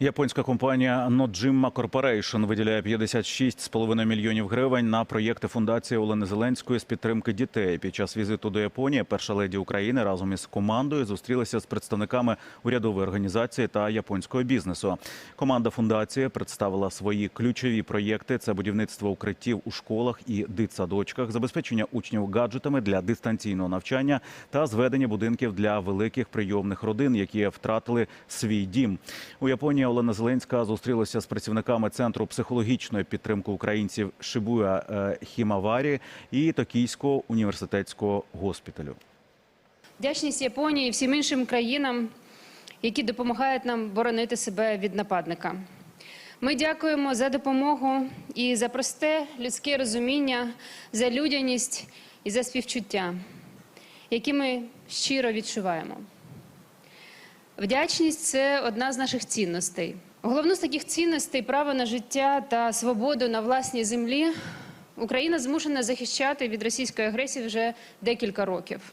Японська компанія Noджimma Corporation виділяє 56,5 мільйонів гривень на проєкти фундації Олени Зеленської з підтримки дітей. Під час візиту до Японії перша леді України разом із командою зустрілася з представниками урядової організації та японського бізнесу. Команда фундації представила свої ключові проєкти: це будівництво укриттів у школах і дитсадочках, забезпечення учнів гаджетами для дистанційного навчання та зведення будинків для великих прийомних родин, які втратили свій дім. У Японії Олена Зеленська зустрілася з працівниками центру психологічної підтримки українців Шибуя е, Хімаварі і Токійського університетського госпіталю. Вдячність Японії і всім іншим країнам, які допомагають нам боронити себе від нападника. Ми дякуємо за допомогу і за просте людське розуміння, за людяність і за співчуття, які ми щиро відчуваємо. Вдячність це одна з наших цінностей. Головну з таких цінностей право на життя та свободу на власній землі Україна змушена захищати від російської агресії вже декілька років.